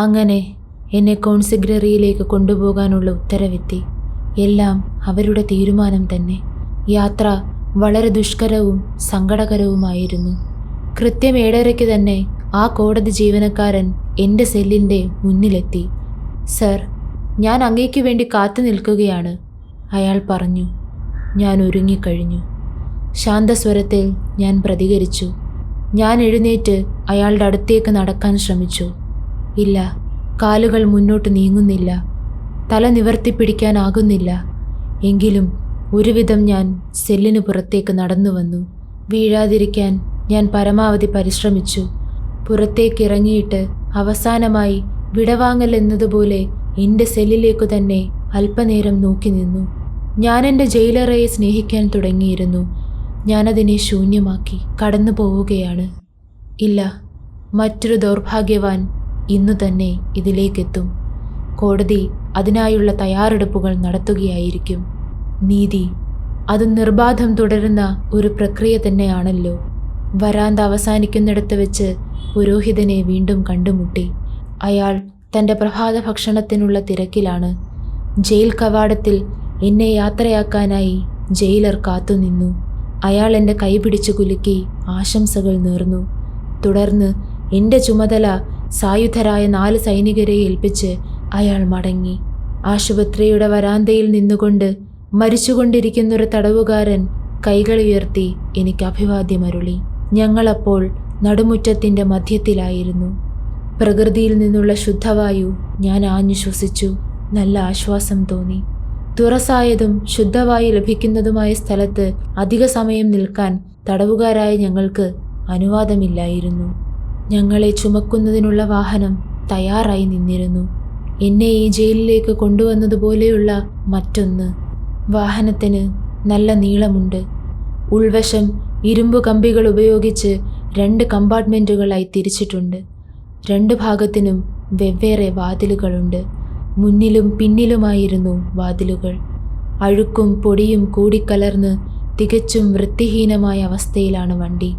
അങ്ങനെ എന്നെ കോൺസിഗ്രറിയിലേക്ക് കൊണ്ടുപോകാനുള്ള ഉത്തരവെത്തി. എല്ലാം അവരുടെ തീരുമാനം തന്നെ. യാത്ര വളരെ ദുഷ്കരവും സങ്കടകരവുമായിരുന്നു. കൃത്യം ഏഴരയ്ക്ക് തന്നെ ആ കോടതി ജീവനക്കാരൻ എന്റെ സെല്ലിന്റെ മുന്നിലെത്തി. സർ ഞാൻ അങ്ങേക്ക് വേണ്ടി കാത്തു നിൽക്കുകയാണ് അയാൾ പറഞ്ഞു. ഞാൻ ഒരുങ്ങിക്കഴിഞ്ഞു. ശാന്തസ്വരത്തിൽ ഞാൻ പ്രതികരിച്ചു. ഞാൻ എഴുന്നേറ്റ് അയാളുടെ അടുത്തേക്ക് നടക്കാൻ ശ്രമിച്ചു. ഇല്ല. കാലുകൾ മുന്നോട്ട് നീങ്ങുന്നില്ല. തല നിവർത്തിപ്പിടിക്കാനാകുന്നില്ല എങ്കിലും ഒരുവിധം ഞാൻ സെല്ലിന് പുറത്തേക്ക് നടന്നു വന്നു വീഴാതിരിക്കാൻ ഞാൻ പരമാവധി പരിശ്രമിച്ചു. പുറത്തേക്ക് ഇറങ്ങിയിട്ട് അവസാനമായി വിടവാങ്ങൽ എന്നതുപോലെ എന്റെ സെല്ലിലേക്കു തന്നെ അല്പനേരം നോക്കി നിന്നു. ഞാൻ എന്റെ ജയിലറയെ സ്നേഹിക്കാൻ തുടങ്ങിയിരുന്നു. ഞാനതിനെ ശൂന്യമാക്കി കടന്നു പോവുകയാണ് ഇല്ല മറ്റൊരു ദൗർഭാഗ്യവാൻ ഇന്നു തന്നെ ഇതിലേക്കെത്തും. കോടതി അതിനായുള്ള തയ്യാറെടുപ്പുകൾ നടത്തുകയായിരിക്കും. നീതി അത് നിർബാധം തുടരുന്ന ഒരു പ്രക്രിയ തന്നെയാണല്ലോ. വരാന്ത അവസാനിക്കുന്നിടത്ത് വെച്ച് പുരോഹിതനെ വീണ്ടും കണ്ടുമുട്ടി. അയാൾ തന്റെ പ്രഭാത ഭക്ഷണത്തിനുള്ള തിരക്കിലാണ്. ജയിൽ കവാടത്തിൽ എന്നെ യാത്രയാക്കാനായി ജയിലർ കാത്തുനിന്നു അയാൾ എന്റെ കൈ പിടിച്ചു കുലുക്കി ആശംസകൾ നേർന്നു. തുടർന്ന് എന്റെ ചുമതല സായുധരായ നാല് സൈനികരെ ഏൽപ്പിച്ച് അയാൾ മടങ്ങി. ആശുപത്രിയുടെ വരാന്തയിൽ നിന്നുകൊണ്ട് മരിച്ചുകൊണ്ടിരിക്കുന്നൊരു തടവുകാരൻ കൈകൾ ഉയർത്തി എനിക്ക് അഭിവാദ്യമരുളി. ഞങ്ങളപ്പോൾ നടുമുറ്റത്തിന്റെ മധ്യത്തിലായിരുന്നു. പ്രകൃതിയിൽ നിന്നുള്ള ശുദ്ധവായു ഞാൻ ആഞ്ഞു ശ്വസിച്ചു നല്ല ആശ്വാസം തോന്നി. തുറസായതും ശുദ്ധവായു ലഭിക്കുന്നതുമായ സ്ഥലത്ത് അധിക സമയം നിൽക്കാൻ തടവുകാരായ ഞങ്ങൾക്ക് അനുവാദമില്ലായിരുന്നു. ഞങ്ങളെ ചുമക്കുന്നതിനുള്ള വാഹനം തയ്യാറായി നിന്നിരുന്നു. എന്നെ ഈ ജയിലിലേക്ക് കൊണ്ടുവന്നതുപോലെയുള്ള മറ്റൊന്ന്. വാഹനത്തിന് നല്ല നീളമുണ്ട്. ഉൾവശം ഇരുമ്പ് കമ്പികൾ ഉപയോഗിച്ച് രണ്ട് കമ്പാർട്ട്മെന്റുകളായി തിരിച്ചിട്ടുണ്ട്. രണ്ട് ഭാഗത്തിനും വെവ്വേറെ വാതിലുകളുണ്ട്. മുന്നിലും പിന്നിലുമായിരുന്നു വാതിലുകൾ. അഴുക്കും പൊടിയും കൂടിക്കലർന്ന് തികച്ചും വൃത്തിഹീനമായ അവസ്ഥയിലാണ് വണ്ടി.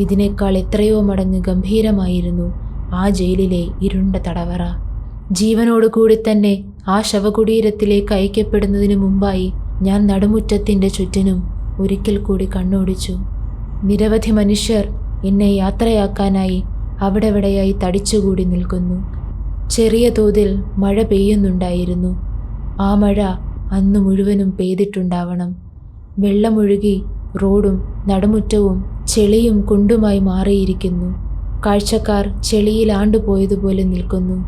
ഇതിനേക്കാൾ എത്രയോ മടങ്ങ് ഗംഭീരമായിരുന്നു ആ ജയിലിലെ ഇരുണ്ട തടവറ. ജീവനോടുകൂടി തന്നെ ആ ശവകുടീരത്തിലേക്ക് അയക്കപ്പെടുന്നതിനു മുമ്പായി ഞാൻ നടുമുറ്റത്തിന്റെ ചുറ്റിനും ഒരിക്കൽ കൂടി കണ്ണോടിച്ചു. നിരവധി മനുഷ്യർ എന്നെ യാത്രയാക്കാനായി അവിടെവിടെയായി തടിച്ചുകൂടി നിൽക്കുന്നു. ചെറിയ തോതിൽ മഴ പെയ്യുന്നുണ്ടായിരുന്നു. ആ മഴ അന്ന് മുഴുവനും പെയ്തിട്ടുണ്ടാവണം. വെള്ളമൊഴുകി റോഡും നടുമുറ്റവും ചെളിയും കുണ്ടുമായി മാറിയിരിക്കുന്നു. കാഴ്ചക്കാർ ചെളിയിൽ ആണ്ടുപോയതുപോലെ നിൽക്കുന്നു.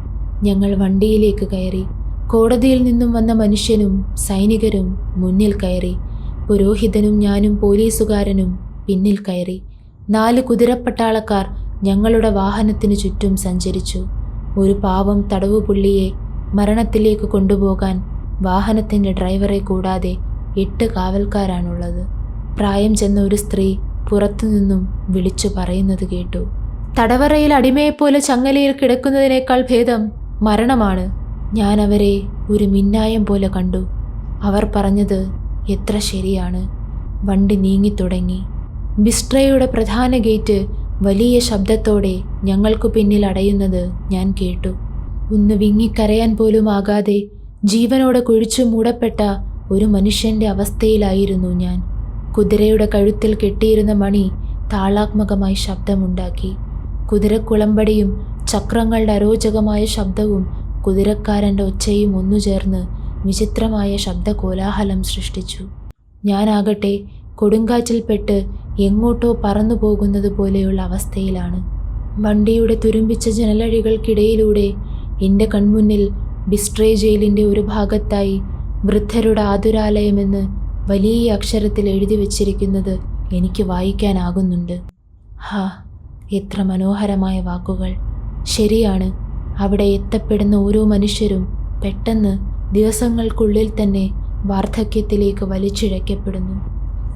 ഞങ്ങൾ വണ്ടിയിലേക്ക് കയറി. കോടതിയിൽ നിന്നും വന്ന മനുഷ്യനും സൈനികരും മുന്നിൽ കയറി. പുരോഹിതനും ഞാനും പോലീസുകാരനും പിന്നിൽ കയറി. നാല് കുതിരപ്പട്ടാളക്കാർ ഞങ്ങളുടെ വാഹനത്തിനു ചുറ്റും സഞ്ചരിച്ചു. ഒരു പാവം തടവുപുള്ളിയെ മരണത്തിലേക്ക് കൊണ്ടുപോകാൻ വാഹനത്തിന്റെ ഡ്രൈവറെ കൂടാതെ എട്ട് കാവൽക്കാരാണുള്ളത്. പ്രായം ചെന്ന ഒരു സ്ത്രീ പുറത്തുനിന്നും വിളിച്ചു പറയുന്നത് കേട്ടു. തടവറയിൽ അടിമയെപ്പോലെ ചങ്ങലയിൽ കിടക്കുന്നതിനേക്കാൾ ഭേദം മരണമാണ്. ഞാൻ അവരെ ഒരു മിന്നായം പോലെ കണ്ടു. അവർ പറഞ്ഞത് എത്ര ശരിയാണ്. വണ്ടി നീങ്ങിത്തുടങ്ങി ബിസ്ട്രയുടെ പ്രധാന ഗേറ്റ് വലിയ ശബ്ദത്തോടെ ഞങ്ങൾക്കു പിന്നിൽ അടയുന്നത് ഞാൻ കേട്ടു. ഒന്ന് വിങ്ങിക്കരയാൻ പോലും ആകാതെ ജീവനോടെ കുഴിച്ചു മൂടപ്പെട്ട ഒരു മനുഷ്യന്റെ അവസ്ഥയിലായിരുന്നു ഞാൻ. കുതിരയുടെ കഴുത്തിൽ കെട്ടിയിരുന്ന മണി താളാത്മകമായി ശബ്ദമുണ്ടാക്കി. കുതിരക്കുളമ്പടിയും ചക്രങ്ങളുടെ അരോചകമായ ശബ്ദവും കുതിരക്കാരന്റെ ഒച്ചയും ഒന്നുചേർന്ന് വിചിത്രമായ ശബ്ദകോലാഹലം സൃഷ്ടിച്ചു. ഞാനാകട്ടെ കൊടുങ്കാറ്റിൽപ്പെട്ട് എങ്ങോട്ടോ പറന്നു പോകുന്നത് പോലെയുള്ള അവസ്ഥയിലാണ്. വണ്ടിയുടെ തുരുമ്പിച്ച ജനലഴികൾക്കിടയിലൂടെ എന്റെ കൺമുന്നിൽ ബിസ്ട്രേ ജയിലിന്റെ ഒരു ഭാഗത്തായി വൃദ്ധരുടെ ആതുരാലയമെന്ന് വലിയ അക്ഷരത്തിൽ എഴുതി വച്ചിരിക്കുന്നത് എനിക്ക് വായിക്കാനാകുന്നുണ്ട്. ഹാ എത്ര മനോഹരമായ വാക്കുകൾ. ശരിയാണ് അവിടെ എത്തപ്പെടുന്ന ഓരോ മനുഷ്യരും പെട്ടെന്ന് ദിവസങ്ങൾക്കുള്ളിൽ തന്നെ വാർദ്ധക്യത്തിലേക്ക് വലിച്ചിഴക്കപ്പെടുന്നു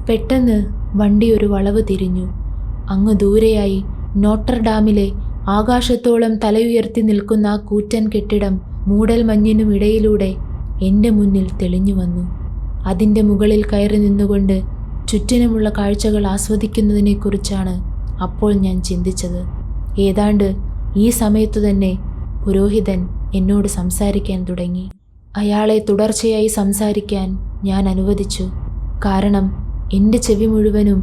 പെട്ടെന്ന് വണ്ടി ഒരു വളവ് തിരിഞ്ഞു. അങ്ങ് ദൂരെയായി നോട്ടർഡാമിലെ ആകാശത്തോളം തലയുയർത്തി നിൽക്കുന്ന ആ കൂറ്റൻ കെട്ടിടം മൂടൽ മഞ്ഞിനും ഇടയിലൂടെ എന്റെ മുന്നിൽ തെളിഞ്ഞു വന്നു. അതിന്റെ മുകളിൽ കയറി നിന്നുകൊണ്ട് ചുറ്റിനുമുള്ള കാഴ്ചകൾ ആസ്വദിക്കുന്നതിനെക്കുറിച്ചാണ് അപ്പോൾ ഞാൻ ചിന്തിച്ചത്. ഏതാണ്ട് ഈ സമയത്തു തന്നെ പുരോഹിതൻ എന്നോട് സംസാരിക്കാൻ തുടങ്ങി. അയാളെ തുടർച്ചയായി സംസാരിക്കാൻ ഞാൻ അനുവദിച്ചു. കാരണം എന്റെ ചെവി മുഴുവനും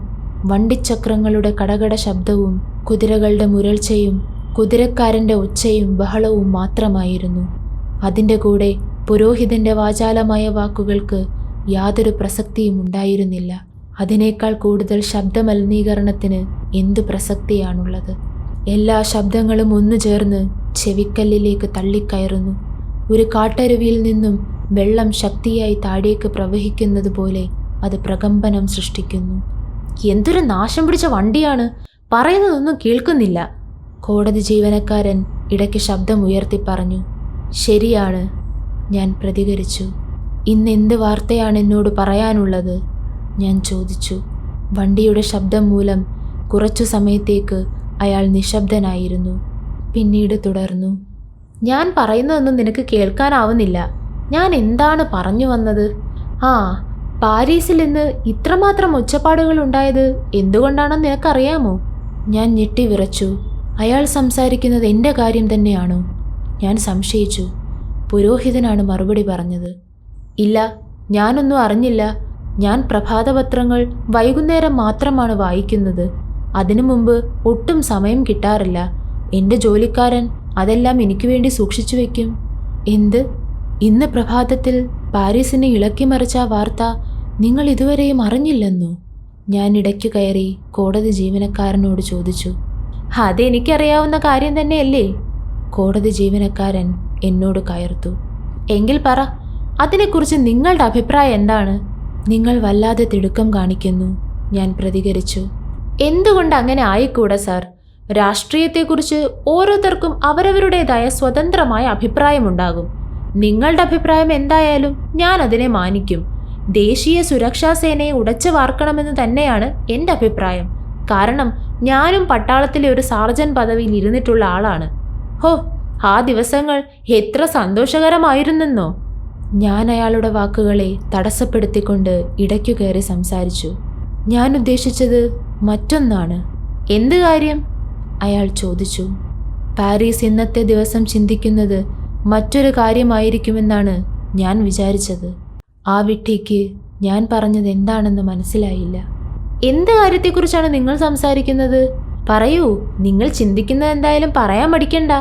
വണ്ടിച്ചക്രങ്ങളുടെ കടകട ശബ്ദവും കുതിരകളുടെ മുരൾച്ചയും കുതിരക്കാരന്റെ ഉച്ചയും ബഹളവും മാത്രമായിരുന്നു. അതിന്റെ കൂടെ പുരോഹിതന്റെ വാചാലമായ വാക്കുകൾക്ക് യാതൊരു പ്രസക്തിയും ഉണ്ടായിരുന്നില്ല. അതിനേക്കാൾ കൂടുതൽ ശബ്ദമലിനീകരണത്തിന് എന്തു പ്രസക്തിയാണുള്ളത്? എല്ലാ ശബ്ദങ്ങളും ഒന്നു ചേർന്ന് ചെവിക്കല്ലിലേക്ക് തള്ളിക്കയറുന്നു. ഒരു കാട്ടരുവിയിൽ നിന്നും വെള്ളം ശക്തിയായി താഴേക്ക് പ്രവഹിക്കുന്നത് പോലെ അത് പ്രകമ്പനം സൃഷ്ടിക്കുന്നു. എന്തൊരു നാശം പിടിച്ച വണ്ടിയാണ്? പറയുന്നതൊന്നും കേൾക്കുന്നില്ല. കോടതി ജീവനക്കാരൻ ഇടയ്ക്ക് ശബ്ദം ഉയർത്തി പറഞ്ഞു ശരിയാണ്. ഞാൻ പ്രതികരിച്ചു. ഇന്ന് എന്ത് വാർത്തയാണ് എന്നോട് പറയാനുള്ളത്? ഞാൻ ചോദിച്ചു. വണ്ടിയുടെ ശബ്ദം മൂലം കുറച്ചു സമയത്തേക്ക് അയാൾ നിശബ്ദനായിരുന്നു. പിന്നീട് തുടർന്നു. ഞാൻ പറയുന്നതൊന്നും നിനക്ക് കേൾക്കാനാവുന്നില്ല. ഞാൻ എന്താണ് പറഞ്ഞു വന്നത്? ആ പാരീസിൽ ഇന്ന് ഇത്രമാത്രം ഒച്ചപ്പാടുകൾ ഉണ്ടായത് എന്തുകൊണ്ടാണെന്ന് നിനക്കറിയാമോ? ഞാൻ ഞെട്ടി വിറച്ചു. അയാൾ സംസാരിക്കുന്നത് എന്റെ കാര്യം തന്നെയാണോ? ഞാൻ സംശയിച്ചു. പുരോഹിതനാണ് മറുപടി പറഞ്ഞത്. ഇല്ല ഞാനൊന്നും അറിഞ്ഞില്ല. ഞാൻ പ്രഭാതപത്രങ്ങൾ വൈകുന്നേരം മാത്രമാണ് വായിക്കുന്നത്. അതിനു മുമ്പ് ഒട്ടും സമയം കിട്ടാറില്ല. എന്റെ ജോലിക്കാരൻ അതെല്ലാം എനിക്ക് വേണ്ടി സൂക്ഷിച്ചു വെക്കും. എന്ത്? ഇന്ന് പ്രഭാതത്തിൽ പാരീസിനെ ഇളക്കിമറിച്ച ആ വാർത്ത നിങ്ങൾ ഇതുവരെയും അറിഞ്ഞില്ലെന്നോ? ഞാൻ ഇടയ്ക്ക് കയറി കോടതി ജീവനക്കാരനോട് ചോദിച്ചു. അതെനിക്കറിയാവുന്ന കാര്യം തന്നെയല്ലേ? കോടതി ജീവനക്കാരൻ എന്നോട് കയർത്തു. എങ്കിൽ പറ അതിനെക്കുറിച്ച് നിങ്ങളുടെ അഭിപ്രായം എന്താണ്? നിങ്ങൾ വല്ലാതെ തിടുക്കം കാണിക്കുന്നു ഞാൻ പ്രതികരിച്ചു. എന്തുകൊണ്ട് അങ്ങനെ ആയിക്കൂടെ സാർ? രാഷ്ട്രീയത്തെക്കുറിച്ച് ഓരോരുത്തർക്കും അവരവരുടേതായ സ്വതന്ത്രമായ അഭിപ്രായമുണ്ടാകും. നിങ്ങളുടെ അഭിപ്രായം എന്തായാലും ഞാൻ അതിനെ മാനിക്കും. ദേശീയ സുരക്ഷാ സേനയെ ഉടച്ചു വാർക്കണമെന്ന് തന്നെയാണ് എന്റെ അഭിപ്രായം. കാരണം ഞാനും പട്ടാളത്തിലെ ഒരു സാർജൻ പദവിയിൽ ഇരുന്നിട്ടുള്ള ആളാണ്. ഹോ ആ ദിവസങ്ങൾ എത്ര സന്തോഷകരമായിരുന്നെന്നോ? ഞാൻ അയാളുടെ വാക്കുകളെ തടസ്സപ്പെടുത്തിക്കൊണ്ട് ഇടയ്ക്കു കയറി സംസാരിച്ചു. ഞാൻ ഉദ്ദേശിച്ചത് മറ്റൊന്നാണ്. എന്ത് കാര്യം? അയാൾ ചോദിച്ചു. പാരീസ് ഇന്നത്തെ ദിവസം ചിന്തിക്കുന്നത് മറ്റൊരു കാര്യമായിരിക്കുമെന്നാണ് ഞാൻ വിചാരിച്ചത്. ആ വിട്ടിക്ക് ഞാൻ പറഞ്ഞത് എന്താണെന്ന് മനസ്സിലായില്ല. എന്ത് കാര്യത്തെക്കുറിച്ചാണ് നിങ്ങൾ സംസാരിക്കുന്നത്? പറയൂ നിങ്ങൾ ചിന്തിക്കുന്നത് എന്തായാലും പറയാൻ മടിക്കണ്ട.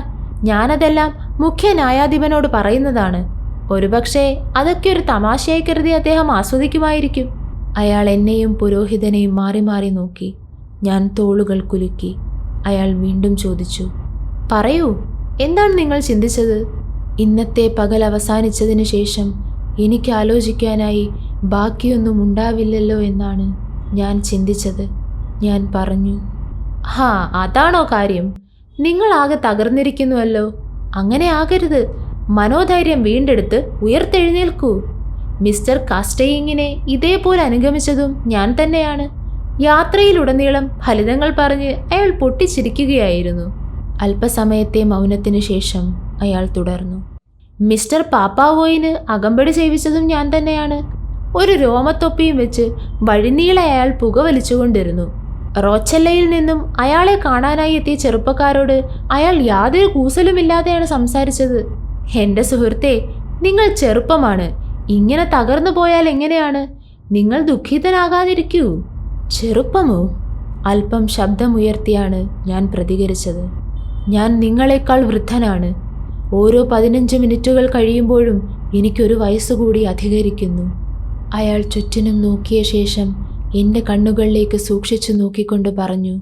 ഞാനതെല്ലാം മുഖ്യ ന്യായാധിപനോട് പറയുന്നതാണ്. ഒരുപക്ഷെ അതൊക്കെ ഒരു തമാശയായി കരുതി അദ്ദേഹം ആസ്വദിക്കുമായിരിക്കും. അയാൾ എന്നെയും പുരോഹിതനെയും മാറി മാറി നോക്കി. ഞാൻ തോളുകൾ കുലുക്കി. അയാൾ വീണ്ടും ചോദിച്ചു പറയൂ എന്താണ് നിങ്ങൾ ചിന്തിച്ചത്? ഇന്നത്തെ പകൽ അവസാനിച്ചതിന് ശേഷം എനിക്ക് ആലോചിക്കാനായി ബാക്കിയൊന്നും ഉണ്ടാവില്ലല്ലോ എന്നാണ് ഞാൻ ചിന്തിച്ചത്. ഞാൻ പറഞ്ഞു ഹാ അതാണോ കാര്യം? നിങ്ങളാകെ തകർന്നിരിക്കുന്നുവല്ലോ. അങ്ങനെ ആകരുത്. മനോധൈര്യം വീണ്ടെടുത്ത് ഉയർത്തെഴുന്നേൽക്കൂ. മിസ്റ്റർ കാസ്റ്റയിങ്ങിനെ ഇതേപോലെ അനുഗമിച്ചതും ഞാൻ തന്നെയാണ്. യാത്രയിലുടനീളം ഫലിതങ്ങൾ പറഞ്ഞ് അയാൾ പൊട്ടിച്ചിരിക്കുകയായിരുന്നു. അല്പസമയത്തെ മൗനത്തിനു ശേഷം അയാൾ തുടർന്നു. മിസ്റ്റർ പാപ്പാവോയിന് അകമ്പടി സേവിച്ചതും ഞാൻ തന്നെയാണ്. ഒരു രോമത്തൊപ്പിയും വെച്ച് വഴിനീളെ അയാൾ പുകവലിച്ചുകൊണ്ടിരുന്നു റോച്ചല്ലയിൽ നിന്നും അയാളെ കാണാനായി എത്തിയ ചെറുപ്പക്കാരോട് അയാൾ യാതൊരു കൂസലുമില്ലാതെയാണ് സംസാരിച്ചത്. എന്റെ സുഹൃത്തെ നിങ്ങൾ ചെറുപ്പമാണ്. ഇങ്ങനെ തകർന്നു പോയാൽ എങ്ങനെയാണ്? നിങ്ങൾ ദുഃഖിതനാകാതിരിക്കൂ. ചെറുപ്പമോ? അല്പം ശബ്ദമുയർത്തിയാണ് ഞാൻ പ്രതികരിച്ചത്. ഞാൻ നിങ്ങളെക്കാൾ വൃദ്ധനാണ്. ഓരോ പതിനഞ്ച് മിനിറ്റുകൾ കഴിയുമ്പോഴും എനിക്കൊരു വയസ്സുകൂടി അധികരിക്കുന്നു. അയാൾ ചുറ്റിനും നോക്കിയ ശേഷം എന്റെ കണ്ണുകളിലേക്ക് സൂക്ഷിച്ചു നോക്കിക്കൊണ്ട് പറഞ്ഞു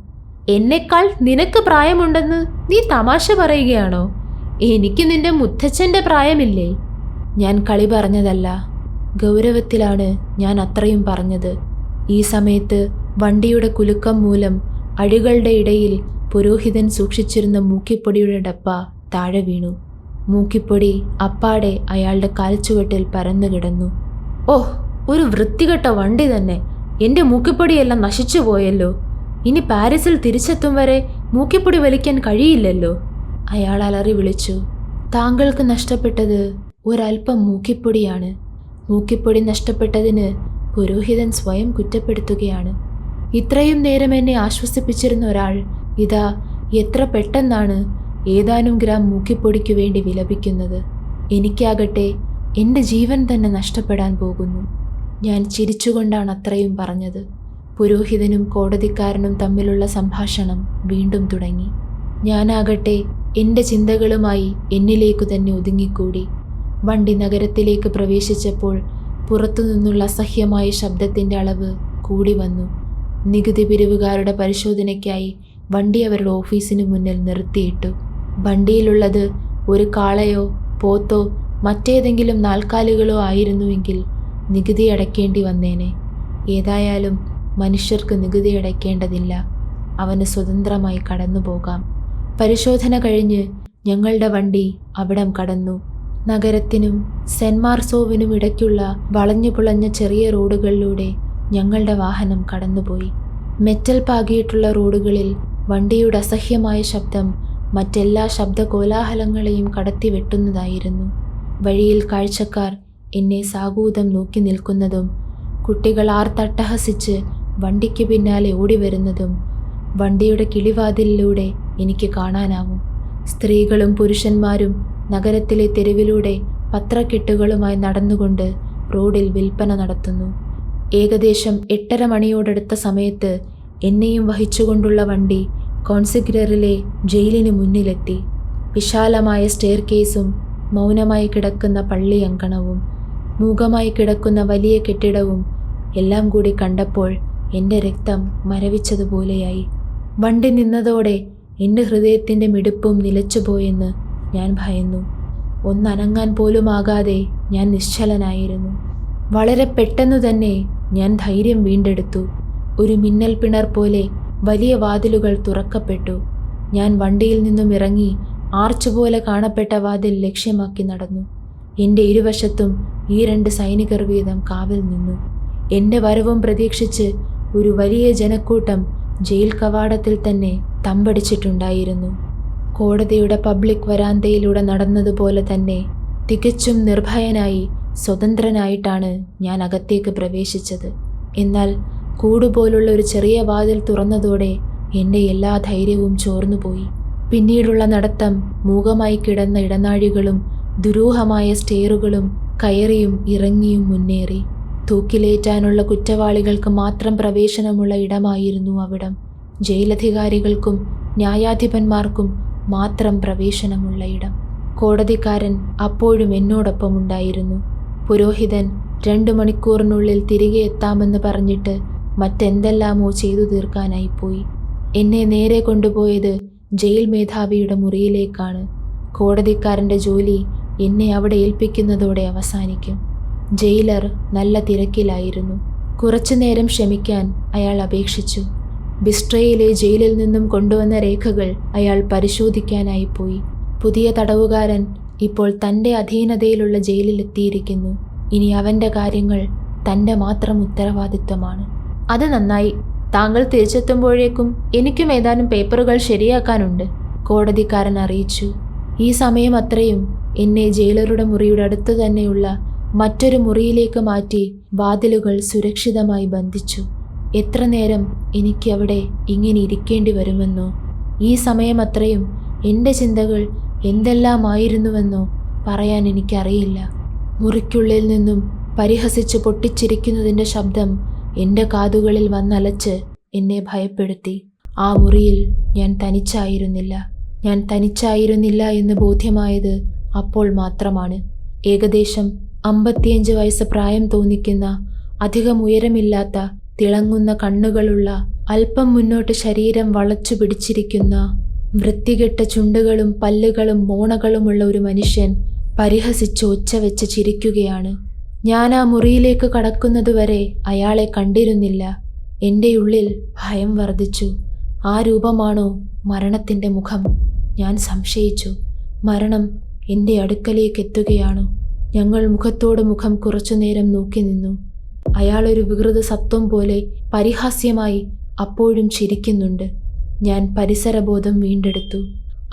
എന്നെക്കാൾ നിനക്ക് പ്രായമുണ്ടെന്ന് നീ തമാശ പറയുകയാണോ? എനിക്ക് നിന്റെ മുത്തച്ഛന്റെ പ്രായമില്ലേ? ഞാൻ കളി പറഞ്ഞതല്ല. ഗൗരവത്തിലാണ് ഞാൻ അത്രയും പറഞ്ഞത്. ഈ സമയത്ത് വണ്ടിയുടെ കുലുക്കം മൂലം അഴികളുടെ ഇടയിൽ പുരോഹിതൻ സൂക്ഷിച്ചിരുന്ന മൂക്കിപ്പൊടിയുടെ ഡപ്പ താഴെ വീണു. മൂക്കിപ്പൊടി അപ്പാടെ അയാളുടെ കാൽച്ചുവട്ടിൽ പരന്നു കിടന്നു. ഓഹ് ഒരു വൃത്തികെട്ട വണ്ടി തന്നെ. എന്റെ മൂക്കിപ്പൊടിയെല്ലാം നശിച്ചു പോയല്ലോ ഇനി പാരീസിൽ തിരിച്ചെത്തും വരെ മൂക്കിപ്പൊടി വലിക്കാൻ കഴിയില്ലല്ലോ. അയാൾ അലറി വിളിച്ചു. താങ്കൾക്ക് നഷ്ടപ്പെട്ടത് ഒരൽപ്പം മൂക്കിപ്പൊടിയാണ്. മൂക്കിപ്പൊടി നഷ്ടപ്പെട്ടതിന് പുരോഹിതൻ സ്വയം കുറ്റപ്പെടുത്തുകയാണ്. ഇത്രയും നേരം എന്നെ ആശ്വസിപ്പിച്ചിരുന്ന ഒരാൾ ഇതാ എത്ര പെട്ടെന്നാണ് ഏതാനും ഗ്രാം മൂക്കിപ്പൊടിക്കു വേണ്ടി വിലപിക്കുന്നത്. എനിക്കാകട്ടെ എന്റെ ജീവൻ തന്നെ നഷ്ടപ്പെടാൻ പോകുന്നു. ഞാൻ ചിരിച്ചുകൊണ്ടാണ് അത്രയും പറഞ്ഞത്. പുരോഹിതനും കോടതിക്കാരനും തമ്മിലുള്ള സംഭാഷണം വീണ്ടും തുടങ്ങി. ഞാനാകട്ടെ എന്റെ ചിന്തകളുമായി എന്നിലേക്കു തന്നെ ഒതുങ്ങിക്കൂടി. വണ്ടി നഗരത്തിലേക്ക് പ്രവേശിച്ചപ്പോൾ പുറത്തുനിന്നുള്ള അസഹ്യമായ ശബ്ദത്തിന്റെ അളവ് കൂടി വന്നു. നികുതി പിരിവുകാരുടെ പരിശോധനയ്ക്കായി വണ്ടി അവരുടെ ഓഫീസിന് മുന്നിൽ നിർത്തിയിട്ടു. വണ്ടിയിലുള്ളത് ഒരു കാളയോ പോത്തോ മറ്റേതെങ്കിലും നാൽക്കാലികളോ ആയിരുന്നുവെങ്കിൽ നികുതി അടയ്ക്കേണ്ടി വന്നേനെ. ഏതായാലും മനുഷ്യർക്ക് നികുതി അടയ്ക്കേണ്ടതില്ല. അവന് സ്വതന്ത്രമായി കടന്നു പോകാം പരിശോധന കഴിഞ്ഞ് ഞങ്ങളുടെ വണ്ടി അവിടം കടന്നു. നഗരത്തിനും സെന്റ് മാർസോവിനും ഇടയ്ക്കുള്ള വളഞ്ഞു പുളഞ്ഞ ചെറിയ റോഡുകളിലൂടെ ഞങ്ങളുടെ വാഹനം കടന്നുപോയി. മെറ്റൽ പാകിയിട്ടുള്ള റോഡുകളിൽ വണ്ടിയുടെ അസഹ്യമായ ശബ്ദം മറ്റെല്ലാ ശബ്ദ കോലാഹലങ്ങളെയും കടത്തി വെട്ടുന്നതായിരുന്നു വഴിയിൽ കാഴ്ചക്കാർ എന്നെ സാഗൂതം നോക്കി നിൽക്കുന്നതും കുട്ടികൾ ആർത്തട്ടഹസിച്ച് വണ്ടിക്ക് പിന്നാലെ ഓടി വരുന്നതും വണ്ടിയുടെ കിളിവാതിലിലൂടെ എനിക്ക് കാണാനാവും. സ്ത്രീകളും പുരുഷന്മാരും നഗരത്തിലെ തെരുവിലൂടെ പത്രക്കെട്ടുകളുമായി നടന്നുകൊണ്ട് റോഡിൽ വിൽപ്പന നടത്തുന്നു. ഏകദേശം എട്ടര മണിയോടടുത്ത സമയത്ത് എന്നെയും വഹിച്ചുകൊണ്ടുള്ള വണ്ടി കോൺസിഗ്രറിലെ ജയിലിന് മുന്നിലെത്തി. വിശാലമായ സ്റ്റെയർ കേസും മൗനമായി കിടക്കുന്ന പള്ളി അങ്കണവും മൂകമായി കിടക്കുന്ന വലിയ കെട്ടിടവും എല്ലാം കൂടി കണ്ടപ്പോൾ എന്റെ രക്തം മരവിച്ചതുപോലെയായി. വണ്ടി നിന്നതോടെ എന്റെ ഹൃദയത്തിന്റെ മിടുപ്പും നിലച്ചുപോയെന്ന് ഞാൻ ഭയന്നു. ഒന്നനങ്ങാൻ പോലുമാകാതെ ഞാൻ നിശ്ചലനായിരുന്നു. വളരെ പെട്ടെന്നു തന്നെ ഞാൻ ധൈര്യം വീണ്ടെടുത്തു. ഒരു മിന്നൽ പിണർ പോലെ വലിയ വാതിലുകൾ തുറക്കപ്പെട്ടു. ഞാൻ വണ്ടിയിൽ നിന്നും ഇറങ്ങി ആർച്ച് പോലെ കാണപ്പെട്ട വാതിൽ ലക്ഷ്യമാക്കി നടന്നു. എന്റെ ഇരുവശത്തും ഈ രണ്ട് സൈനികർ വീതം കാവൽ നിന്നു. എന്റെ വരവും പ്രതീക്ഷിച്ച് ഒരു വലിയ ജനക്കൂട്ടം ജയിൽ കവാടത്തിൽ തന്നെ തമ്പടിച്ചിട്ടുണ്ടായിരുന്നു. കോടതിയുടെ പബ്ലിക് വരാന്തയിലൂടെ നടന്നതുപോലെ തന്നെ തികച്ചും നിർഭയനായി സ്വതന്ത്രനായിട്ടാണ് ഞാൻ അകത്തേക്ക് പ്രവേശിച്ചത്. എന്നാൽ കൂടുപോലുള്ള ഒരു ചെറിയ വാതിൽ തുറന്നതോടെ എന്റെ എല്ലാ ധൈര്യവും ചോർന്നുപോയി. പിന്നീടുള്ള നടത്തം മൂകമായി കിടന്ന ഇടനാഴികളും ദുരൂഹമായ സ്റ്റേറുകളും കയറിയും ഇറങ്ങിയും മുന്നേറി. തൂക്കിലേറ്റാനുള്ള കുറ്റവാളികൾക്ക് മാത്രം പ്രവേശനമുള്ള ഇടമായിരുന്നു അവിടം. ജയിലധികാരികൾക്കും ന്യായാധിപന്മാർക്കും മാത്രം പ്രവേശനമുള്ള ഇടം. കോടതിക്കാരൻ അപ്പോഴും എന്നോടൊപ്പം ഉണ്ടായിരുന്നു. പുരോഹിതൻ രണ്ടു മണിക്കൂറിനുള്ളിൽ തിരികെ എത്താമെന്ന് പറഞ്ഞിട്ട് മറ്റെന്തെല്ലാമോ ചെയ്തു തീർക്കാനായി പോയി. എന്നെ നേരെ കൊണ്ടുപോയത് ജയിൽ മേധാവിയുടെ മുറിയിലേക്കാണ്. കോടതിക്കാരന്റെ ജോലി എന്നെ അവിടെ ഏൽപ്പിക്കുന്നതോടെ അവസാനിക്കും. ജയിലർ നല്ല തിരക്കിലായിരുന്നു. കുറച്ചു നേരം ക്ഷമിക്കാൻ അയാൾ അപേക്ഷിച്ചു. ബിസ്ട്രയിലെ ജയിലിൽ നിന്നും കൊണ്ടുവന്ന രേഖകൾ അയാൾ പരിശോധിക്കാനായി പോയി. പുതിയ തടവുകാരൻ ഇപ്പോൾ തന്റെ അധീനതയിലുള്ള ജയിലിലെത്തിയിരിക്കുന്നു ഇനി അവന്റെ കാര്യങ്ങൾ തന്റെ മാത്രം ഉത്തരവാദിത്വമാണ്. അത് നന്നായി. താങ്കൾ തിരിച്ചെത്തുമ്പോഴേക്കും എനിക്കും ഏതാനും പേപ്പറുകൾ ശരിയാക്കാനുണ്ട് കോടതിക്കാരൻ അറിയിച്ചു. ഈ സമയം അത്രയും എന്നെ ജയിലറുടെ മുറിയുടെ അടുത്ത് തന്നെയുള്ള മറ്റൊരു മുറിയിലേക്ക് മാറ്റി വാതിലുകൾ സുരക്ഷിതമായി ബന്ധിച്ചു. എത്ര നേരം എനിക്കവിടെ ഇങ്ങനെ ഇരിക്കേണ്ടി വരുമെന്നോ? ഈ സമയമത്രയും എന്റെ ചിന്തകൾ എന്തെല്ലാമായിരുന്നുവെന്നോ പറയാൻ എനിക്കറിയില്ല. മുറിക്കുള്ളിൽ നിന്നും പരിഹസിച്ച് പൊട്ടിച്ചിരിക്കുന്നതിന്റെ ശബ്ദം എന്റെ കാതുകളിൽ വന്നലച്ച് എന്നെ ഭയപ്പെടുത്തി. ആ മുറിയിൽ ഞാൻ തനിച്ചായിരുന്നില്ല. ഞാൻ തനിച്ചായിരുന്നില്ല എന്ന് ബോധ്യമായത് അപ്പോൾ മാത്രമാണ്. ഏകദേശം അമ്പത്തിയഞ്ച് വയസ്സ് പ്രായം തോന്നിക്കുന്ന അധികം ഉയരമില്ലാത്ത തിളങ്ങുന്ന കണ്ണുകളുള്ള അല്പം മുന്നോട്ട് ശരീരം വളച്ചു പിടിച്ചിരിക്കുന്ന വൃത്തികെട്ട ചുണ്ടുകളും പല്ലുകളും മോണകളുമുള്ള ഒരു മനുഷ്യൻ പരിഹസിച്ച് ഒച്ച വെച്ച് ചിരിക്കുകയാണ്. ഞാൻ ആ മുറിയിലേക്ക് കടക്കുന്നതുവരെ അയാളെ കണ്ടിരുന്നില്ല. എന്റെ ഉള്ളിൽ ഭയം വർദ്ധിച്ചു. ആ രൂപമാണോ മരണത്തിന്റെ മുഖം? ഞാൻ സംശയിച്ചു. മരണം എന്റെ അടുക്കലേക്ക് എത്തുകയാണോ? ഞങ്ങൾ മുഖത്തോട് മുഖം കുറച്ചുനേരം നോക്കി നിന്നു. അയാളൊരു വികൃത സത്വം പോലെ പരിഹാസ്യമായി അപ്പോഴും ചിരിക്കുന്നുണ്ട്. ഞാൻ പരിസരബോധം വീണ്ടെടുത്തു.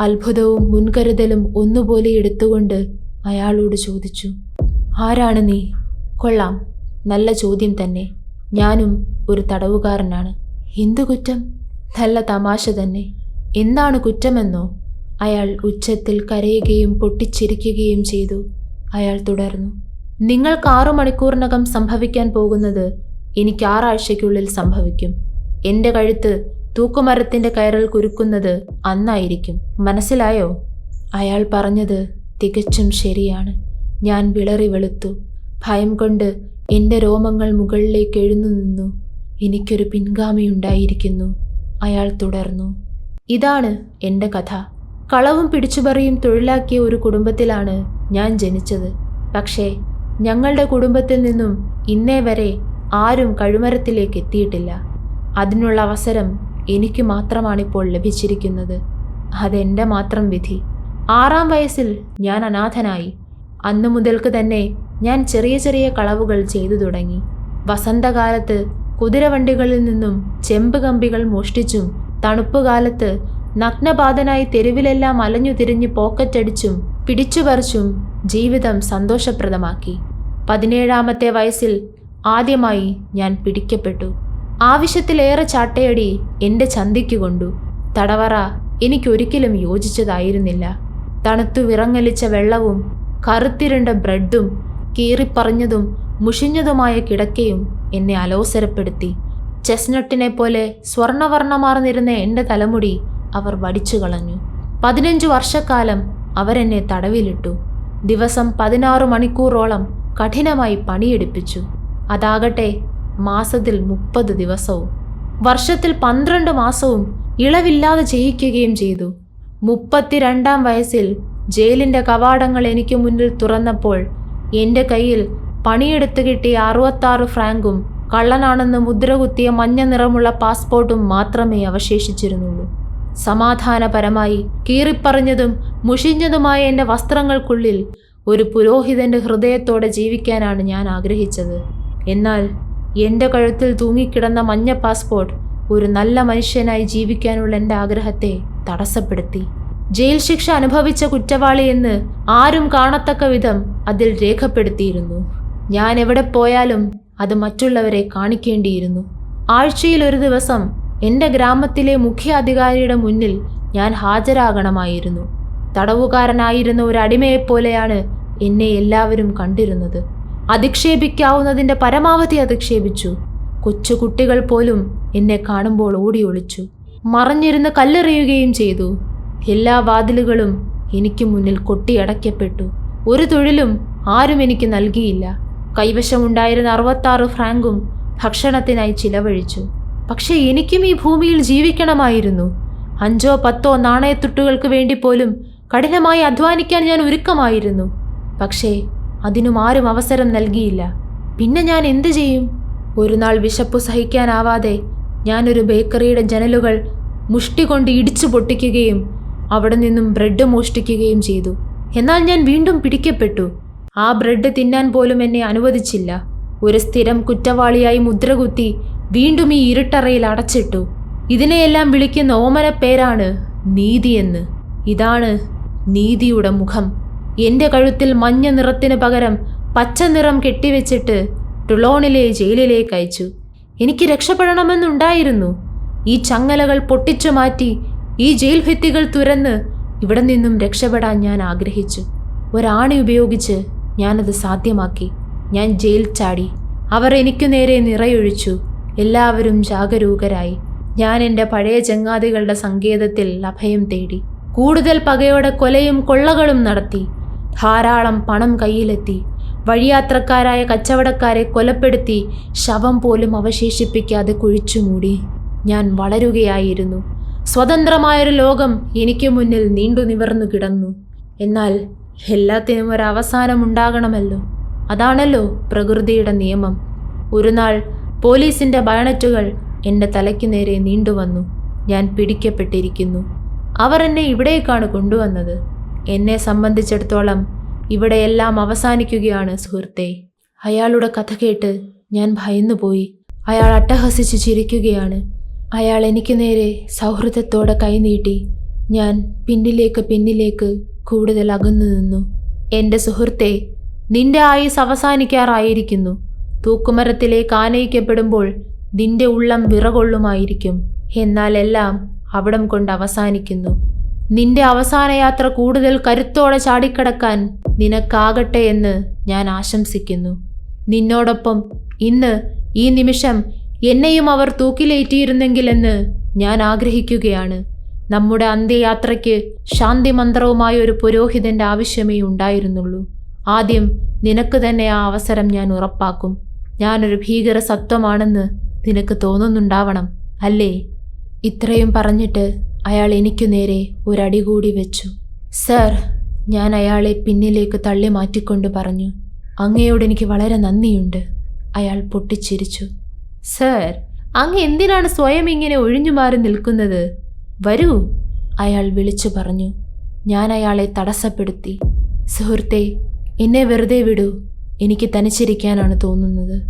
അത്ഭുതവും മുൻകരുതലും ഒന്നുപോലെ എടുത്തുകൊണ്ട് അയാളോട് ചോദിച്ചു ആരാണ് നീ? കൊള്ളാം. നല്ല ചോദ്യം തന്നെ. ഞാനും ഒരു തടവുകാരനാണ്. എന്തു കുറ്റം? നല്ല തമാശ തന്നെ. എന്താണ് കുറ്റമെന്നോ? അയാൾ ഉച്ചത്തിൽ കരയുകയും പൊട്ടിച്ചിരിക്കുകയും ചെയ്തു. അയാൾ തുടർന്നു നിങ്ങൾക്ക് ആറു മണിക്കൂറിനകം സംഭവിക്കാൻ പോകുന്നത് എനിക്ക് ആറാഴ്ചയ്ക്കുള്ളിൽ സംഭവിക്കും. എന്റെ കഴുത്ത് തൂക്കുമരത്തിന്റെ കയറിൽ കുരുക്കുന്നത് അന്നായിരിക്കും. മനസ്സിലായോ? അയാൾ പറഞ്ഞത് തികച്ചും ശരിയാണ്. ഞാൻ വിളറി വെളുത്തു. ഭയം കൊണ്ട് എന്റെ രോമങ്ങൾ മുകളിലേക്ക് എഴുന്നു നിന്നു. എനിക്കൊരു പിൻഗാമിയുണ്ടായിരിക്കുന്നു അയാൾ തുടർന്നു ഇതാണ് എന്റെ കഥ. കളവും പിടിച്ചുപറിയും തൊഴിലാക്കിയ ഒരു കുടുംബത്തിലാണ് ഞാൻ ജനിച്ചത്. പക്ഷേ ഞങ്ങളുടെ കുടുംബത്തിൽ നിന്നും ഇന്നേ വരെ ആരും കഴുമരത്തിലേക്ക് എത്തിയിട്ടില്ല. അതിനുള്ള അവസരം എനിക്ക് മാത്രമാണിപ്പോൾ ലഭിച്ചിരിക്കുന്നത്. അതെന്റെ മാത്രം വിധി. ആറാം വയസ്സിൽ ഞാൻ അനാഥനായി. അന്നു മുതൽക്ക് തന്നെ ഞാൻ ചെറിയ ചെറിയ കളവുകൾ ചെയ്തു തുടങ്ങി. വസന്തകാലത്ത് കുതിരവണ്ടികളിൽ നിന്നും ചെമ്പ് കമ്പികൾ മോഷ്ടിച്ചും തണുപ്പുകാലത്ത് നഗ്നപാതനായി തെരുവിലെല്ലാം അലഞ്ഞു തിരിഞ്ഞ് പോക്കറ്റടിച്ചും പിടിച്ചുപറിച്ചും ജീവിതം സന്തോഷപ്രദമാക്കി. പതിനേഴാമത്തെ വയസ്സിൽ ആദ്യമായി ഞാൻ പിടിക്കപ്പെട്ടു. ആവശ്യത്തിലേറെ ചാട്ടയടി എന്റെ ചന്തിക്ക് കൊണ്ടു. തടവറ എനിക്കൊരിക്കലും യോജിച്ചതായിരുന്നില്ല. തണുത്തു വിറങ്ങലിച്ച വെള്ളവും കറുത്തിരുണ്ട ബ്രെഡും കീറിപ്പറഞ്ഞതും മുഷിഞ്ഞതുമായ കിടക്കയും എന്നെ അലോസരപ്പെടുത്തി. ചെസ്നട്ടിനെ പോലെ സ്വർണവർണമാർന്നിരുന്ന എന്റെ തലമുടി അവർ വടിച്ചു കളഞ്ഞു പതിനഞ്ചു വർഷക്കാലം അവരെന്നെ തടവിലിട്ടു. ദിവസം പതിനാറ് മണിക്കൂറോളം കഠിനമായി പണിയെടുപ്പിച്ചു. അതാകട്ടെ മാസത്തിൽ മുപ്പത് ദിവസവും. വർഷത്തിൽ പന്ത്രണ്ട് മാസവും ഇളവില്ലാതെ ചെയ്യിക്കുകയും ചെയ്തു. മുപ്പത്തിരണ്ടാം വയസ്സിൽ ജയിലിന്റെ കവാടങ്ങൾ എനിക്ക് മുന്നിൽ തുറന്നപ്പോൾ എന്റെ കയ്യിൽ പണിയെടുത്ത് കിട്ടിയ അറുപത്താറ് ഫ്രാങ്കും കള്ളനാണെന്ന് മുദ്രകുത്തിയ മഞ്ഞ നിറമുള്ള പാസ്പോർട്ടും മാത്രമേ അവശേഷിച്ചിരുന്നുള്ളൂ. സമാധാനപരമായി കീറിപ്പറഞ്ഞതും മുഷിഞ്ഞതുമായ എന്റെ വസ്ത്രങ്ങൾക്കുള്ളിൽ ഒരു പുരോഹിതന്റെ ഹൃദയത്തോടെ ജീവിക്കാനാണ് ഞാൻ ആഗ്രഹിച്ചത്. എന്നാൽ എന്റെ കഴുത്തിൽ തൂങ്ങിക്കിടന്ന മഞ്ഞ പാസ്പോർട്ട് ഒരു നല്ല മനുഷ്യനായി ജീവിക്കാനുള്ള എന്റെ ആഗ്രഹത്തെ തടസ്സപ്പെടുത്തി. ജയിൽ ശിക്ഷ അനുഭവിച്ച കുറ്റവാളി എന്ന് ആരും കാണത്തക്ക വിധം അതിൽ രേഖപ്പെടുത്തിയിരുന്നു. ഞാൻ എവിടെ പോയാലും അത് മറ്റുള്ളവരെ കാണിക്കേണ്ടിയിരുന്നു. ആഴ്ചയിൽ ഒരു ദിവസം എന്റെ ഗ്രാമത്തിലെ മുഖ്യ അധികാരിയുടെ മുന്നിൽ ഞാൻ ഹാജരാകണമായിരുന്നു. തടവുകാരനായിരുന്ന ഒരു അടിമയെപ്പോലെയാണ് എന്നെ എല്ലാവരും കണ്ടിരുന്നത്. അധിക്ഷേപിക്കാവുന്നതിന്റെ പരമാവധി അധിക്ഷേപിച്ചു. കൊച്ചുകുട്ടികൾ പോലും എന്നെ കാണുമ്പോൾ ഓടി ഒളിച്ചു മറഞ്ഞിരുന്ന് കല്ലെറിയുകയും ചെയ്തു. എല്ലാ വാതിലുകളും എനിക്ക് മുന്നിൽ കൊട്ടിയടയ്ക്കപ്പെട്ടു. ഒരു തൊഴിലും ആരും എനിക്ക് നൽകിയില്ല. കൈവശമുണ്ടായിരുന്ന അറുപത്താറ് ഫ്രാങ്കും ഭക്ഷണത്തിനായി ചിലവഴിച്ചു. പക്ഷെ എനിക്കും ഈ ഭൂമിയിൽ ജീവിക്കണമായിരുന്നു. അഞ്ചോ പത്തോ നാണയത്തുട്ടുകൾക്ക് വേണ്ടി പോലും കഠിനമായി അധ്വാനിക്കാൻ ഞാൻ ഒരുക്കമായിരുന്നു. പക്ഷേ അതിനും ആരും അവസരം നൽകിയില്ല. പിന്നെ ഞാൻ എന്ത് ചെയ്യും? ഒരു നാൾ വിശപ്പ് സഹിക്കാനാവാതെ ഞാനൊരു ബേക്കറിയുടെ ജനലുകൾ മുഷ്ടി കൊണ്ട് ഇടിച്ചു പൊട്ടിക്കുകയും അവിടെ നിന്നും ബ്രെഡ് മോഷ്ടിക്കുകയും ചെയ്തു. എന്നാൽ ഞാൻ വീണ്ടും പിടിക്കപ്പെട്ടു. ആ ബ്രെഡ് തിന്നാൻ പോലും എന്നെ അനുവദിച്ചില്ല. ഒരു സ്ഥിരം കുറ്റവാളിയായി മുദ്രകുത്തി വീണ്ടും ഈ ഇരുട്ടറയിൽ അടച്ചിട്ടു. ഇതിനെയെല്ലാം വിളിക്കുന്ന ഓമന പേരാണ് നീതിയെന്ന്. ഇതാണ് നീതിയുടെ മുഖം. എന്റെ കഴുത്തിൽ മഞ്ഞ നിറത്തിന് പകരം പച്ച നിറം കെട്ടിവെച്ചിട്ട് ടുളോണിലെ ജയിലിലേക്ക് അയച്ചു. എനിക്ക് രക്ഷപ്പെടണമെന്നുണ്ടായിരുന്നു. ഈ ചങ്ങലകൾ പൊട്ടിച്ചു മാറ്റി ഈ ജയിൽ ഭിത്തികൾ തുരന്ന് ഇവിടെ നിന്നും രക്ഷപ്പെടാൻ ഞാൻ ആഗ്രഹിച്ചു. ഒരാണി ഉപയോഗിച്ച് ഞാനത് സാധ്യമാക്കി. ഞാൻ ജയിൽ ചാടി. അവർ എനിക്കു നേരെ നിറയൊഴിച്ചു. എല്ലാവരും ജാഗരൂകരായി. ഞാൻ എന്റെ പഴയ ചങ്ങാതികളുടെ സങ്കേതത്തിൽ അഭയം തേടി. കൂടുതൽ പകയോടെ കൊലയും കൊള്ളകളും നടത്തി. ധാരാളം പണം കയ്യിലെത്തി. വഴിയാത്രക്കാരായ കച്ചവടക്കാരെ കൊലപ്പെടുത്തി ശവം പോലും അവശേഷിപ്പിക്കാതെ കുഴിച്ചുമൂടി ഞാൻ വളരുകയായിരുന്നു. സ്വതന്ത്രമായൊരു ലോകം എനിക്ക് മുന്നിൽ നീണ്ടു നിവർന്നു കിടന്നു. എന്നാൽ എല്ലാത്തിനും ഒരു അവസാനമുണ്ടാകണമല്ലോ അതാണല്ലോ പ്രകൃതിയുടെ നിയമം. ഒരു നാൾ പോലീസിന്റെ ബയണറ്റുകൾ എന്റെ തലയ്ക്ക് നേരെ നീണ്ടുവന്നു. ഞാൻ പിടിക്കപ്പെട്ടിരിക്കുന്നു. അവർ എന്നെ ഇവിടേക്കാണ് കൊണ്ടുവന്നത്. എന്നെ സംബന്ധിച്ചിടത്തോളം ഇവിടെയെല്ലാം അവസാനിക്കുകയാണ് സുഹൃത്തെ. അയാളുടെ കഥ കേട്ട് ഞാൻ ഭയന്നുപോയി. അയാൾ അട്ടഹസിച്ച് ചിരിക്കുകയാണ്. അയാൾ എനിക്ക് നേരെ സൗഹൃദത്തോടെ കൈനീട്ടി ഞാൻ പിന്നിലേക്ക് പിന്നിലേക്ക് കൂടുതൽ അകന്നു നിന്നു. എന്റെ സുഹൃത്തെ നിന്റെ ആയുസ് അവസാനിക്കാറായിരിക്കുന്നു. തൂക്കുമരത്തിലേക്ക് ആനയിക്കപ്പെടുമ്പോൾ നിന്റെ ഉള്ളം വിറകൊള്ളുമായിരിക്കും. എന്നാൽ എല്ലാം അവിടം കൊണ്ട് അവസാനിക്കുന്നു. നിന്റെ അവസാന യാത്ര കൂടുതൽ കരുത്തോടെ ചാടിക്കടക്കാൻ നിനക്കാകട്ടെ എന്ന് ഞാൻ ആശംസിക്കുന്നു. നിന്നോടൊപ്പം ഇന്ന് ഈ നിമിഷം എന്നെയും അവർ തൂക്കിലേറ്റിയിരുന്നെങ്കിലെന്ന് ഞാൻ ആഗ്രഹിക്കുകയാണ്. നമ്മുടെ അന്ത്യയാത്രയ്ക്ക് ശാന്തി മന്ത്രവുമായ ഒരു പുരോഹിതന്റെ ആവശ്യമേ ഉണ്ടായിരുന്നുള്ളൂ. ആദ്യം നിനക്ക് തന്നെ ആ അവസരം ഞാൻ ഉറപ്പാക്കും. ഞാനൊരു ഭീകര സത്വമാണെന്ന് നിനക്ക് തോന്നുന്നുണ്ടാവണം അല്ലേ? ഇത്രയും പറഞ്ഞിട്ട് അയാൾ എനിക്കു നേരെ ഒരടി കൂടി വെച്ചു. സർ ഞാൻ അയാളെ പിന്നിലേക്ക് തള്ളി മാറ്റിക്കൊണ്ട് പറഞ്ഞു അങ്ങയോട് എനിക്ക് വളരെ നന്ദിയുണ്ട് അയാൾ പൊട്ടിച്ചിരിച്ചു. സർ അങ്ങ് എന്തിനാണ് സ്വയം ഇങ്ങനെ ഒഴിഞ്ഞു മാറി നിൽക്കുന്നത്? വരൂ അയാൾ വിളിച്ചു പറഞ്ഞു. ഞാൻ അയാളെ തടസ്സപ്പെടുത്തി. സുഹൃത്തെ എന്നെ വെറുതെ വിടൂ. എനിക്ക് തനിച്ചിരിക്കാനാണ് തോന്നുന്നത്.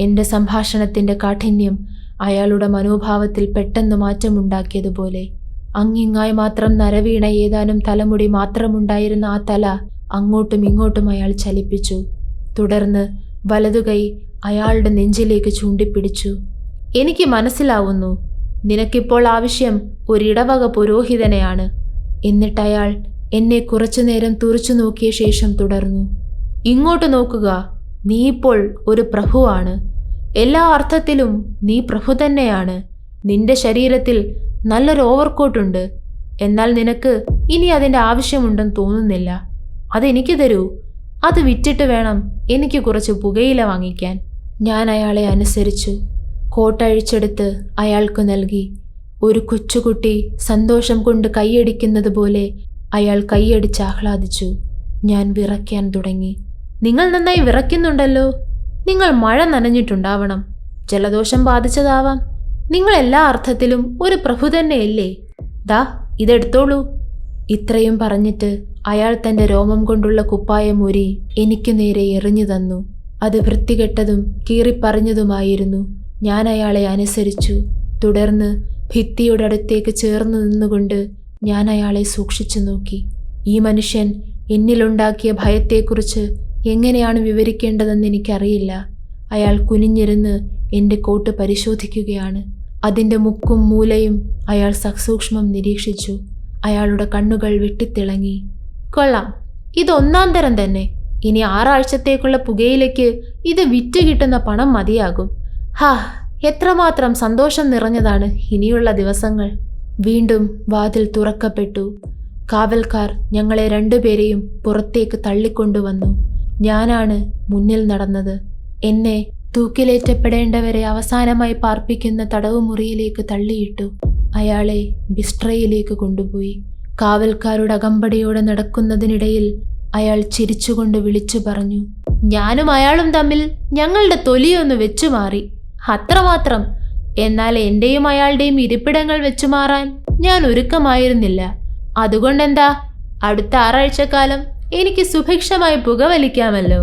എന്റെ സംഭാഷണത്തിന്റെ കാഠിന്യം അയാളുടെ മനോഭാവത്തിൽ പെട്ടെന്ന് മാറ്റമുണ്ടാക്കിയതുപോലെ അങ്ങിങ്ങായി മാത്രം നരവീണ ഏതാനും തലമുടി മാത്രമുണ്ടായിരുന്ന ആ തല അങ്ങോട്ടും ഇങ്ങോട്ടും അയാൾ ചലിപ്പിച്ചു. തുടർന്ന് വലതുകൈ അയാളുടെ നെഞ്ചിലേക്ക് ചൂണ്ടിപ്പിടിച്ചു. എനിക്ക് മനസ്സിലാവുന്നു. നിനക്കിപ്പോൾ ആവശ്യം ഒരിടവക പുരോഹിതനെയാണ്. എന്നിട്ടയാൾ എന്നെ കുറച്ചുനേരം തുറച്ചു നോക്കിയ ശേഷം തുടർന്നു. ഇങ്ങോട്ട് നോക്കുക. നീ ഇപ്പോൾ ഒരു പ്രഭുവാണ്. എല്ലാ അർത്ഥത്തിലും നീ പ്രഭു തന്നെയാണ്. നിന്റെ ശരീരത്തിൽ നല്ലൊരു ഓവർകോട്ടുണ്ട് എന്നാൽ നിനക്ക് ഇനി അതിന്റെ ആവശ്യമുണ്ടെന്ന് തോന്നുന്നില്ല. അതെനിക്ക് തരൂ. അത് വിറ്റിട്ട് വേണം എനിക്ക് കുറച്ച് പുകയില വാങ്ങിക്കാൻ. ഞാൻ അയാളെ അനുസരിച്ചു. കോട്ടഴിച്ചെടുത്ത് അയാൾക്ക് നൽകി. ഒരു കൊച്ചുകുട്ടി സന്തോഷം കൊണ്ട് കൈയടിക്കുന്നത് പോലെ അയാൾ കൈയടിച്ച് ആഹ്ലാദിച്ചു. ഞാൻ വിറയ്ക്കാൻ തുടങ്ങി. നിങ്ങൾ നന്നായി വിറയ്ക്കുന്നുണ്ടല്ലോ. നിങ്ങൾ മഴ നനഞ്ഞിട്ടുണ്ടാവണം. ജലദോഷം ബാധിച്ചതാവാം. നിങ്ങൾ എല്ലാ അർത്ഥത്തിലും ഒരു പ്രഭു തന്നെയല്ലേ. ദാ ഇതെടുത്തോളൂ. ഇത്രയും പറഞ്ഞിട്ട് അയാൾ തന്റെ രോമം കൊണ്ടുള്ള കുപ്പായം ഊരി എനിക്കു നേരെ എറിഞ്ഞു തന്നു. അത് വൃത്തികെട്ടതും കീറിപ്പറഞ്ഞതുമായിരുന്നു. ഞാൻ അയാളെ അനുസരിച്ചു. തുടർന്ന് ഭിത്തിയുടെ അടുത്തേക്ക് ചേർന്ന് നിന്നുകൊണ്ട് ഞാൻ അയാളെ സൂക്ഷിച്ചു നോക്കി. ഈ മനുഷ്യൻ എന്നിലുണ്ടാക്കിയ ഭയത്തെക്കുറിച്ച് എങ്ങനെയാണ് വിവരിക്കേണ്ടതെന്ന് എനിക്കറിയില്ല. അയാൾ കുനിഞ്ഞിരുന്ന് എന്റെ കോട്ട് പരിശോധിക്കുകയാണ്. അതിന്റെ മുക്കും മൂലയും അയാൾ സസൂക്ഷ്മം നിരീക്ഷിച്ചു. അയാളുടെ കണ്ണുകൾ വെട്ടിത്തിളങ്ങി. കൊള്ളാം. ഇതൊന്നാം തരം തന്നെ. ഇനി ആറാഴ്ചത്തേക്കുള്ള പുകയിലേക്ക് ഇത് വിറ്റ് കിട്ടുന്ന പണം മതിയാകും. ഹാ എത്രമാത്രം സന്തോഷം നിറഞ്ഞതാണ് ഇനിയുള്ള ദിവസങ്ങൾ. വീണ്ടും വാതിൽ തുറക്കപ്പെട്ടു. കാവൽക്കാർ ഞങ്ങളെ രണ്ടുപേരെയും പുറത്തേക്ക് തള്ളിക്കൊണ്ടുവന്നു. ഞാനാണ് മുന്നിൽ നടന്നത്. എന്നെ തൂക്കിലേറ്റപ്പെടേണ്ടവരെ അവസാനമായി പാർപ്പിക്കുന്ന തടവുമുറിയിലേക്ക് തള്ളിയിട്ടു അയാളെ ബിസ്ട്രയിലേക്ക് കൊണ്ടുപോയി. കാവൽക്കാരുടെ അകമ്പടിയോടെ നടക്കുന്നതിനിടയിൽ അയാൾ ചിരിച്ചുകൊണ്ട് വിളിച്ചു പറഞ്ഞു ഞാനും അയാളും തമ്മിൽ ഞങ്ങളുടെ തൊലിയൊന്ന് വെച്ചു മാറി അത്രമാത്രം എന്നാൽ എന്റെയും അയാളുടെയും ഇരിപ്പിടങ്ങൾ വെച്ചു മാറാൻ ഞാൻ ഒരുക്കമായിരുന്നില്ല. അതുകൊണ്ടെന്താ? അടുത്ത ആറാഴ്ചക്കാലം എനിക്ക് സുഭിക്ഷമായി പുകവലിക്കാമല്ലോ